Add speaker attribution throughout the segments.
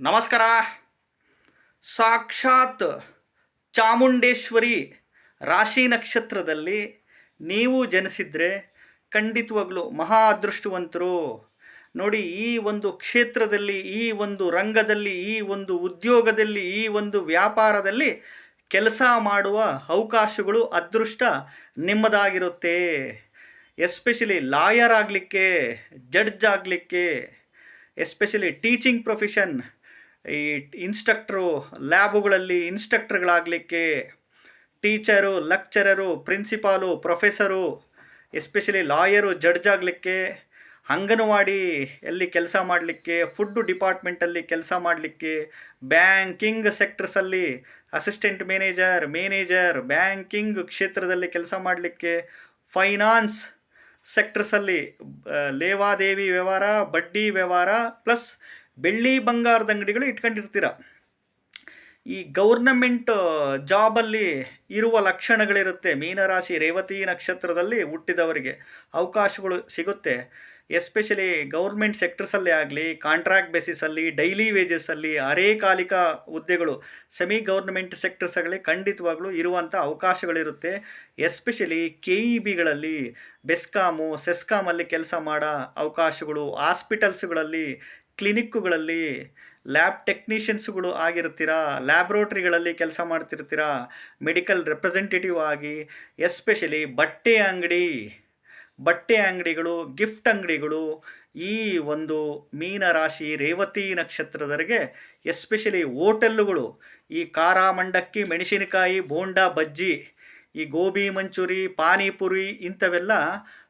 Speaker 1: ನಮಸ್ಕಾರ. ಸಾಕ್ಷಾತ್ ಚಾಮುಂಡೇಶ್ವರಿ ರಾಶಿ ನಕ್ಷತ್ರದಲ್ಲಿ ನೀವು ಜನಿಸಿದರೆ ಖಂಡಿತವಾಗ್ಲೂ ಮಹಾ ಅದೃಷ್ಟವಂತರು. ನೋಡಿ, ಈ ಒಂದು ಕ್ಷೇತ್ರದಲ್ಲಿ, ಈ ಒಂದು ರಂಗದಲ್ಲಿ, ಈ ಒಂದು ಉದ್ಯೋಗದಲ್ಲಿ, ಈ ಒಂದು ವ್ಯಾಪಾರದಲ್ಲಿ ಕೆಲಸ ಮಾಡುವ ಅವಕಾಶಗಳು ಅದೃಷ್ಟ ನಿಮ್ಮದಾಗಿರುತ್ತೆ. ಎಸ್ಪೆಷಲಿ ಲಾಯರ್ ಆಗಲಿಕ್ಕೆ, ಜಡ್ಜ್ ಆಗಲಿಕ್ಕೆ, ಎಸ್ಪೆಷಲಿ ಟೀಚಿಂಗ್ ಪ್ರೊಫೆಷನ್ ಈ ಇನ್ಸ್ಟ್ರಕ್ಟ್ರು ಲ್ಯಾಬುಗಳಲ್ಲಿ ಇನ್ಸ್ಟ್ರಕ್ಟ್ರ್ಗಳಾಗಲಿಕ್ಕೆ teacher lecturer principal professor especially lawyer judge ಆಗಲಿಕ್ಕೆ ಅಂಗನವಾಡಿ ಅಲ್ಲಿ ಕೆಲಸ ಮಾಡಲಿಕ್ಕೆ ಫುಡ್ ಡಿಪಾರ್ಟ್ಮೆಂಟಲ್ಲಿ ಕೆಲಸ ಮಾಡಲಿಕ್ಕೆ ಬ್ಯಾಂಕಿಂಗ್ ಸೆಕ್ಟರ್ಸಲ್ಲಿ ಅಸಿಸ್ಟೆಂಟ್ ಮ್ಯಾನೇಜರ್ ಮ್ಯಾನೇಜರ್ ಬ್ಯಾಂಕಿಂಗ್ ಕ್ಷೇತ್ರದಲ್ಲಿ ಕೆಲಸ ಮಾಡಲಿಕ್ಕೆ ಫೈನಾನ್ಸ್ ಸೆಕ್ಟರ್ಸಲ್ಲಿ ಲೇವಾದೇವಿ ವ್ಯವಹಾರ, ಬಡ್ಡಿ ವ್ಯವಹಾರ ಪ್ಲಸ್ ಬೆಳ್ಳಿ ಬಂಗಾರದ ಅಂಗಡಿಗಳು ಇಟ್ಕೊಂಡಿರ್ತೀರ. ಈ ಗೌರ್ನಮೆಂಟ್ ಜಾಬಲ್ಲಿ ಇರುವ ಲಕ್ಷಣಗಳಿರುತ್ತೆ. ಮೀನರಾಶಿ ರೇವತಿ ನಕ್ಷತ್ರದಲ್ಲಿ ಹುಟ್ಟಿದವರಿಗೆ ಅವಕಾಶಗಳು ಸಿಗುತ್ತೆ. ಎಸ್ಪೆಷಲಿ ಗೌರ್ಮೆಂಟ್ ಸೆಕ್ಟರ್ಸಲ್ಲೇ ಆಗಲಿ, ಕಾಂಟ್ರಾಕ್ಟ್ ಬೇಸಿಸಲ್ಲಿ, ಡೈಲಿ ವೇಜಸ್ಸಲ್ಲಿ ಅರೇಕಾಲಿಕ ಹುದ್ದೆಗಳು ಸೆಮಿ ಗೌರ್ಮೆಂಟ್ ಸೆಕ್ಟರ್ಸ್ಗಳೇ ಖಂಡಿತವಾಗ್ಲೂ ಇರುವಂಥ ಅವಕಾಶಗಳಿರುತ್ತೆ. ಎಸ್ಪೆಷಲಿ ಕೆ ಇ ಬಿಗಳಲ್ಲಿ ಬೆಸ್ಕಾಮು, ಸೆಸ್ಕಾಮಲ್ಲಿ ಕೆಲಸ ಮಾಡೋ ಅವಕಾಶಗಳು, ಹಾಸ್ಪಿಟಲ್ಸ್ಗಳಲ್ಲಿ ಕ್ಲಿನಿಕ್ಕುಗಳಲ್ಲಿ ಲ್ಯಾಬ್ ಟೆಕ್ನಿಷಿಯನ್ಸ್ಗಳು ಆಗಿರ್ತೀರಾ, ಲ್ಯಾಬ್ರೋಟ್ರಿಗಳಲ್ಲಿ ಕೆಲಸ ಮಾಡ್ತಿರ್ತೀರಾ, ಮೆಡಿಕಲ್ ರೆಪ್ರೆಸೆಂಟೇಟಿವ್ ಆಗಿ, ಎಸ್ಪೆಷಲಿ ಬಟ್ಟೆ ಅಂಗಡಿ. ಬಟ್ಟೆ ಅಂಗಡಿಗಳು, ಗಿಫ್ಟ್ ಅಂಗಡಿಗಳು ಈ ಒಂದು ಮೀನರಾಶಿ ರೇವತಿ ನಕ್ಷತ್ರದವರೆಗೆ ಎಸ್ಪೆಷಲಿ ಹೋಟೆಲ್ಲುಗಳು ಈ ಖಾರ ಮಂಡಕ್ಕಿ ಮೆಣಸಿನಕಾಯಿ, ಬೋಂಡ, ಬಜ್ಜಿ, ಈ ಗೋಬಿ ಮಂಚೂರಿ, ಪಾನಿಪುರಿ ಇಂಥವೆಲ್ಲ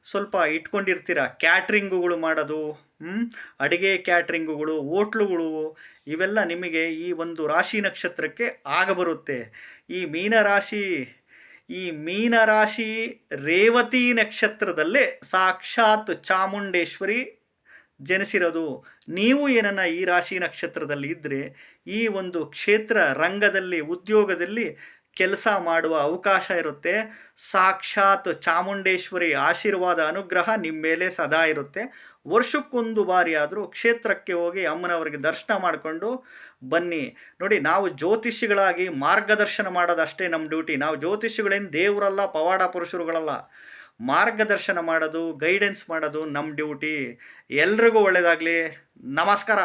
Speaker 1: ಸ್ವಲ್ಪ ಇಟ್ಕೊಂಡಿರ್ತೀರ. ಕ್ಯಾಟ್ರಿಂಗುಗಳು ಮಾಡೋದು ಅಡುಗೆ ಕ್ಯಾಟ್ರಿಂಗುಗಳು, ಹೋಟ್ಲುಗಳು ಇವೆಲ್ಲ ನಿಮಗೆ ಈ ಒಂದು ರಾಶಿ ನಕ್ಷತ್ರಕ್ಕೆ ಆಗಬರುತ್ತೆ ಈ ಮೀನರಾಶಿ ಈ ಮೀನರಾಶಿ ರೇವತಿ ನಕ್ಷತ್ರದಲ್ಲೇ ಸಾಕ್ಷಾತ್ ಚಾಮುಂಡೇಶ್ವರಿ ಜನಿಸಿರೋದು. ನೀವು ಏನನ್ನ ಈ ರಾಶಿ ನಕ್ಷತ್ರದಲ್ಲಿ ಇದ್ದರೆ ಈ ಒಂದು ಕ್ಷೇತ್ರ ರಂಗದಲ್ಲಿ, ಉದ್ಯೋಗದಲ್ಲಿ ಕೆಲಸ ಮಾಡುವ ಅವಕಾಶ ಇರುತ್ತೆ. ಸಾಕ್ಷಾತ್ ಚಾಮುಂಡೇಶ್ವರಿ ಆಶೀರ್ವಾದ ಅನುಗ್ರಹ ನಿಮ್ಮ ಮೇಲೆ ಸದಾ ಇರುತ್ತೆ. ವರ್ಷಕ್ಕೊಂದು ಬಾರಿ ಆದರೂ ಕ್ಷೇತ್ರಕ್ಕೆ ಹೋಗಿ ಅಮ್ಮನವರಿಗೆ ದರ್ಶನ ಮಾಡಿಕೊಂಡು ಬನ್ನಿ. ನೋಡಿ, ನಾವು ಜ್ಯೋತಿಷಿಗಳಾಗಿ ಮಾರ್ಗದರ್ಶನ ಮಾಡೋದಷ್ಟೇ ನಮ್ಮ ಡ್ಯೂಟಿ. ನಾವು ಜ್ಯೋತಿಷಿಗಳೇನು ದೇವರಲ್ಲ, ಪವಾಡ ಪುರುಷರುಗಳಲ್ಲ. ಮಾರ್ಗದರ್ಶನ ಮಾಡೋದು, ಗೈಡೆನ್ಸ್ ಮಾಡೋದು ನಮ್ಮ ಡ್ಯೂಟಿ. ಎಲ್ರಿಗೂ ಒಳ್ಳೆಯದಾಗಲಿ ನಮಸ್ಕಾರ.